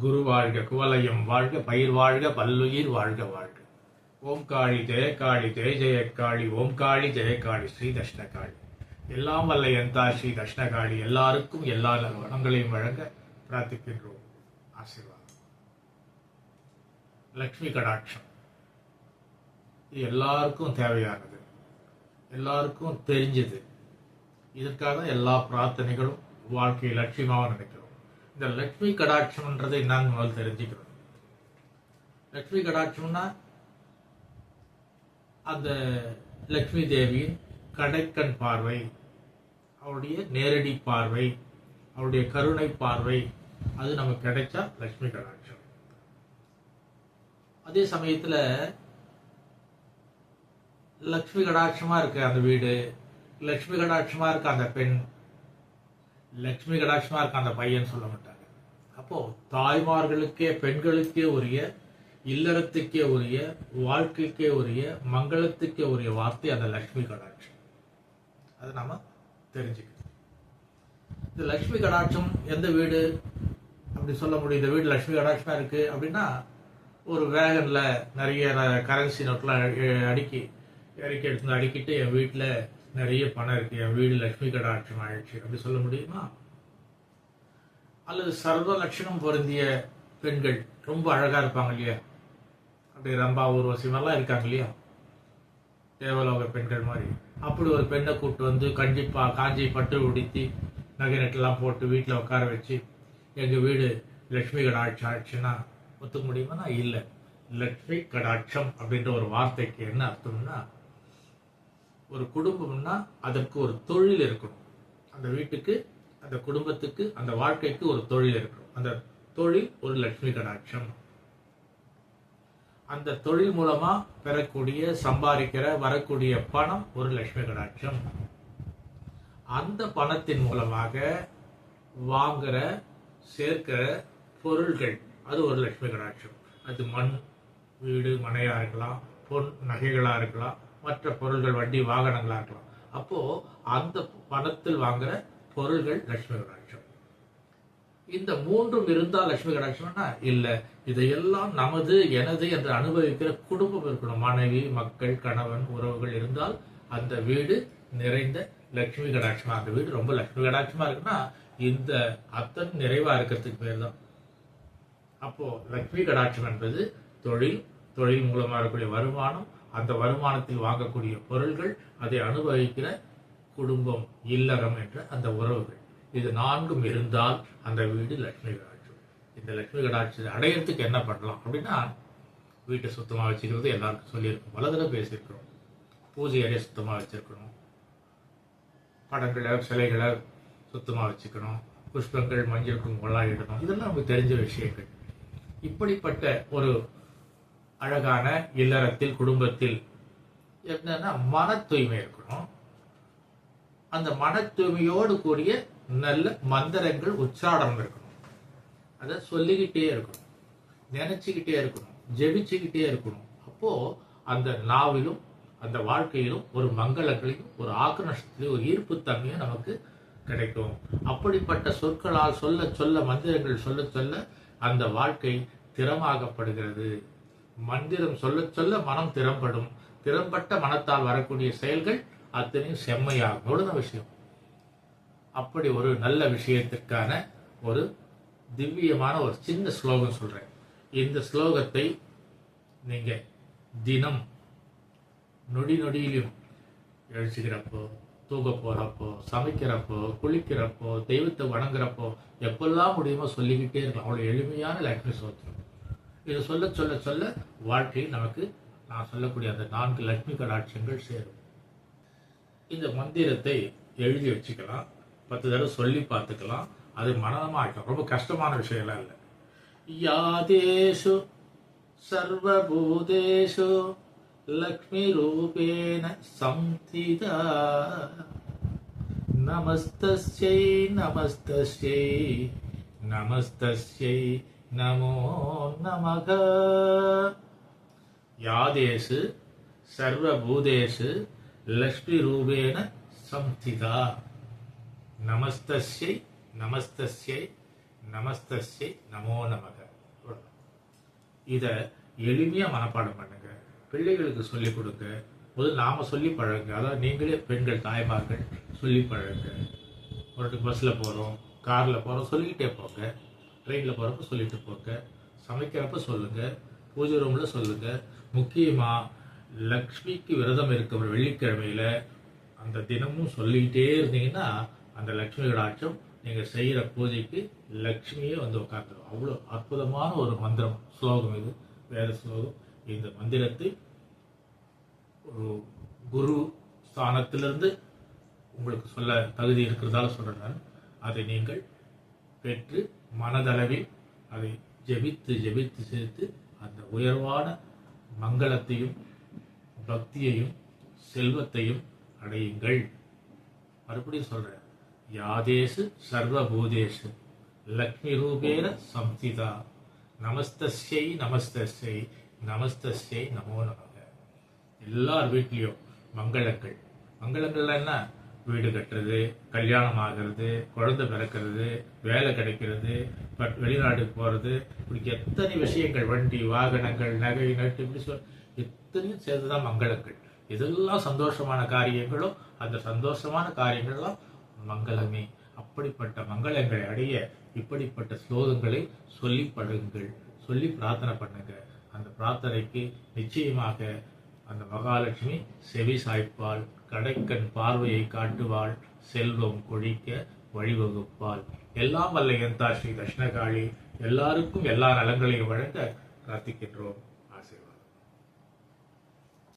குரு வாழ்க குவலயம் வாழ்க பயிர் வாழ்க பல்லுயிர் வாழ்க வாழ்க. ஓம் காளி ஜெய காளி ஜெய ஜெய காளி ஓம் காளி ஜெய காளி ஸ்ரீ தஷ்ணகாளி எல்லாம் வல்ல எந்தா ஸ்ரீ தஷ்ணகாளி எல்லாருக்கும் எல்லா வளங்களையும் வழங்க பிரார்த்திக்கின்றோம். ஆசீர்வாதம். லக்ஷ்மி கடாட்சம். இது எல்லாருக்கும் தேவையானது. எல்லாருக்கும் தெரிஞ்சது. இதற்காக எல்லா பிரார்த்தனைகளும் வாழ்க்கையை லட்சியமாக நினைக்கிறோம் இந்த லக்ஷ்மி கடாட்சம்ன்றது என்னன்னு தெரிஞ்சுக்கிறோம் லக்ஷ்மி கடாட்சம்னா அந்த லக்ஷ்மி தேவியின் கடைக்கண் பார்வை அவருடைய நேரடி பார்வை அவருடைய கருணை பார்வை அது நமக்கு கிடைச்சா லக்ஷ்மி கடாட்சம். அதே சமயத்துல லக்ஷ்மி கடாட்சமா இருக்கு அந்த வீடு லக்ஷ்மி கடாட்சமா இருக்க அந்த பெண் லக்ஷ்மி கடாட்சமா இருக்க அந்த பையன் சொல்ல மாட்டேன் அப்போ தாய்மார்களுக்கே பெண்களுக்கே உரிய இல்லறத்துக்கே உரிய வாழ்க்கைக்கே உரிய மங்களத்துக்கே உரிய வார்த்தை அந்த லக்ஷ்மி கடாட்சம். அதை நாம தெரிஞ்சுக்கணும். இந்த லக்ஷ்மி கடாட்சம் எந்த வீடு? அப்படி சொல்ல முடியும். இந்த வீடு லக்ஷ்மி கடாட்சமா இருக்கு அப்படின்னா ஒரு வேகன்ல நிறைய கரன்சி நோட்லாம் அடுக்கி இறக்கி எடுத்து அடுக்கிட்டு என் வீட்டில் நிறைய பணம் இருக்கு. என் வீடு லக்ஷ்மி கடாட்சம் ஆயிடுச்சு. அப்படி சொல்ல முடியுமா? அல்லது சர்வ லட்சணம் பொருந்திய பெண்கள் ரொம்ப அழகா இருப்பாங்க இல்லையா? அப்படி ரம்பா ஊர்வசி மாதிரிலாம் இருக்காங்க இல்லையா? தேவலோக பெண்கள் மாதிரி. அப்படி ஒரு பெண்ணை கூப்பிட்டு வந்து கண்டிப்பா காஞ்சி பட்டு உடுத்தி நகை நெட்டெல்லாம் போட்டு வீட்டில் உட்கார வச்சு எங்க வீடு லட்சுமி கடாட்சம் ஆயிடுச்சுன்னா ஒத்துக்க முடியுமானா? இல்லை. லக்ஷ்மி கடாட்சம் அப்படின்ற ஒரு வார்த்தைக்கு என்ன அர்த்தம்னா ஒரு குடும்பம்னா அதற்கு ஒரு தொழில் இருக்கணும். அந்த வீட்டுக்கு அந்த குடும்பத்துக்கு அந்த வாழ்க்கைக்கு ஒரு தொழில் இருக்கணும். அந்த தொழில் ஒரு லட்சுமி கடாட்சம். அந்த தொழில் மூலமா பெறக்கூடிய சம்பாதிக்கிற வரக்கூடிய பணம் ஒரு லட்சுமி கடாட்சம். அந்த பணத்தின் மூலமாக வாங்குற சேர்க்கிற பொருள்கள் அது ஒரு லட்சுமி கடாட்சம். அது மண் வீடு மனையா இருக்கலாம் பொன் நகைகளா இருக்கலாம் மற்ற பொருள்கள் வண்டி வாகனங்களா இருக்கலாம். அப்போ அந்த பணத்தில் வாங்குற பொருள்கள் லட்சுமி கடாட்சம். இந்த மூன்றும் இருந்தால் லட்சுமி கடாட்சம்னா இல்ல. இதையெல்லாம் நமது எனது என்று அனுபவிக்கிற குடும்பம் இருக்கணும். மனைவி மக்கள் கணவன் உறவுகள் இருந்தால் அந்த வீடு நிறைந்த லட்சுமி கடாட்சமா. அந்த வீடு ரொம்ப லட்சுமி கடாட்சமா இருக்குன்னா இந்த அத்தன் நிறைவா இருக்கிறதுக்கு பேர் தான் அப்போ லட்சுமி கடாட்சம் என்பது தொழில் தொழில் மூலமா இருக்கக்கூடிய வருமானம் அந்த வருமானத்தில் வாங்கக்கூடிய பொருள்கள் அதை அனுபவிக்கிற குடும்பம் இல்லறம் என்ற அந்த உறவுகள். இது நான்கும் இருந்தால் அந்த வீடு லட்சுமி கடாட்சி இந்த லட்சுமி கடாட்சி அடையிறதுக்கு என்ன பண்ணலாம் அப்படின்னா வீட்டை சுத்தமாக வச்சுக்கிறது எல்லாருக்கும் சொல்லியிருக்கோம். பல தடவை பேசியிருக்கிறோம். பூஜை அறையை சுத்தமாக வச்சிருக்கணும். படங்களை சிலைகளை சுத்தமாக வச்சுக்கணும். புஷ்பங்கள் மஞ்சள் குங்குமம்லாம் இடணும். இதெல்லாம் நமக்கு தெரிஞ்ச விஷயங்கள். இப்படிப்பட்ட ஒரு அழகான இல்லறத்தில் குடும்பத்தில் என்னன்னா மன தூய்மை இருக்கணும். அந்த மன தூய்மையோடு கூடிய நல்ல மந்திரங்கள் உச்சாடனம் இருக்கணும். அதை சொல்லிக்கிட்டே இருக்கணும். நினைச்சுக்கிட்டே இருக்கணும். ஜெபிச்சுக்கிட்டே இருக்கணும். அப்போ அந்த நாவிலும் அந்த வாழ்க்கையிலும் ஒரு மங்களங்களையும் ஒரு ஆக்ரோஷத்திலையும் ஒரு ஈர்ப்புத்தன்மையும் நமக்கு கிடைக்கும். அப்படிப்பட்ட சொற்களால் சொல்ல சொல்ல மந்திரங்கள் சொல்ல சொல்ல அந்த வாழ்க்கை திறமாகப்படுகிறது. மந்திரம் சொல்ல சொல்ல மனம் திறம்படும். திறம்பட்ட மனத்தால் வரக்கூடிய செயல்கள் அத்தனையும் செம்மையாகும். எவ்வளவுதான் விஷயம். அப்படி ஒரு நல்ல விஷயத்திற்கான ஒரு திவ்யமான ஒரு சின்ன ஸ்லோகம் சொல்கிறேன் இந்த ஸ்லோகத்தை நீங்கள் தினம் நொடி நொடியிலும் எழுச்சிக்கிறப்போ தூங்க போகிறப்போ சமைக்கிறப்போ குளிக்கிறப்போ தெய்வத்தை வணங்குறப்போ எப்பெல்லாம் முடியுமோ சொல்லிக்கிட்டே இருக்கலாம். அவ்வளோ எளிமையான லக்ஷ்மி சோத்திரம் இதை சொல்ல சொல்ல சொல்ல வாழ்க்கையில் நமக்கு நான் சொல்லக்கூடிய அந்த நான்கு லட்சுமி கடாட்சியங்கள் சேரும். இந்த மந்திரத்தை எழுதி வச்சுக்கலாம். பத்து தடவை சொல்லி பார்த்துக்கலாம். அது மனதமா ஆக்கலாம் ரொம்ப கஷ்டமான விஷயம்லாம் இல்லை. யாதேஷு சர்வபூதேஷு லக்ஷ்மி ரூபேண சம்திதா. நமஸ்தை நமஸ்தை நமஸ்தை நமோ நமக. யாதேஷு சர்வபூதேஷு லக்ஷ்மி ரூபேண சம்திதா. நமஸ்தை நமஸ்தஸ்யை நமஸ்தை நமோ நமக. இத எளிமையா மனப்பாடம் பண்ணுங்க. பிள்ளைகளுக்கு சொல்லிக் கொடுங்க. முதல் நாம சொல்லி பழகுங்க. அதாவது நீங்களே பெண்கள் தாய்மார்கள் சொல்லி பழகுங்க. ஒரு இடத்துக்கு பஸ்ஸில் போகிறோம் காரில் போகிறோம் சொல்லிக்கிட்டே போங்க. ட்ரெயினில் போகிறப்ப சொல்லிட்டு போங்க. சமைக்கிறப்ப சொல்லுங்க. பூஜை ரூமில் சொல்லுங்க. முக்கியமாக லக்ஷ்மிக்கு விரதம் இருக்கிற வெள்ளிக்கிழமையில அந்த தினமும் சொல்லிக்கிட்டே இருந்தீங்கன்னா அந்த லக்ஷ்மி கடாட்சம் நீங்கள் செய்கிற பூஜைக்கு லக்ஷ்மியே வந்து உட்காந்துடும் அவ்வளோ அற்புதமான ஒரு மந்திரம் ஸ்லோகம் இது வேத ஸ்லோகம். இந்த மந்திரத்தை ஒரு குரு ஸ்தானத்திலிருந்து உங்களுக்கு சொல்ல தகுதி இருக்கிறதால சொல்றேன் நான். அதை நீங்கள் பெற்று மனதளவில் அதை ஜெபித்து ஜெபித்து சேர்த்து அந்த உயர்வான மங்களத்தையும் பக்தியையும் செல்வத்தையும் அடையுங்கள். மறுபடியும் சொல்றேன். யாதேசு சர்வபூதேஷு லக்ஷ்மி ரூபேர சம்திதா நமஸ்தஸ்யை நமஸ்தஸ்யை நமஸ்தஸ்யை நமோ நமக. எல்லார் வீட்லேயும் மங்களங்கள். மங்களங்கள்லாம் என்ன? வீடு கட்டுறது கல்யாணம் ஆகிறது குழந்தை பிறக்கிறது வேலை கிடைக்கிறது பட் வெளிநாட்டுக்கு போகிறது இப்படி எத்தனை விஷயங்கள் வண்டி வாகனங்கள் நகை நட்டு இப்படி சொல் எத்தனையும் சேர்ந்துதான் மங்களங்கள். இதெல்லாம் சந்தோஷமான காரியங்களோ அந்த சந்தோஷமான காரியங்கள்லாம் மங்களமே. அப்படிப்பட்ட மங்களங்களை அடைய இப்படிப்பட்ட ஸ்லோகங்களை சொல்லி படுங்கள். சொல்லி பிரார்த்தனை பண்ணுங்க. அந்த பிரார்த்தனைக்கு நிச்சயமாக அந்த மகாலட்சுமி செவி சாய்ப்பாள் கடைக்கண் பார்வையை காட்டுவாள் செல்வம் கொழிக்க வழிவகுப்பாள். எல்லாம் வல்ல எந்தா ஸ்ரீ தட்சிணகாளி. எல்லாருக்கும் எல்லா நலங்களையும் வழங்க பிரார்த்திக்கின்றோம்.